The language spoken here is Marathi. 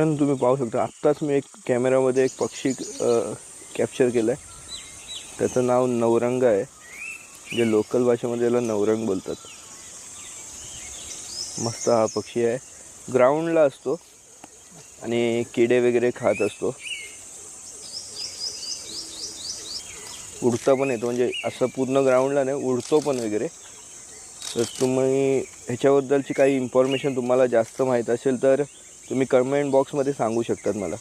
कारण तुम्ही पाहू शकता आत्ताच मी एक कॅमेरामध्ये एक पक्षी कॅप्चर केलं आहे त्याचं नाव नवरंग आहे. जे लोकल भाषेमध्ये याला नवरंग बोलतात. मस्त हा पक्षी आहे. ग्राउंडला असतो. आणि किडे वगैरे खात असतो. उडता पण येतो. म्हणजे असं पूर्ण ग्राउंडला नाही उडतो पण वगैरे. तर तुम्ही ह्याच्याबद्दलची काही इन्फॉर्मेशन तुम्हाला जास्त माहीत असेल तर तुम्ही कमेंट बॉक्समध्ये सांगू शकतात मला.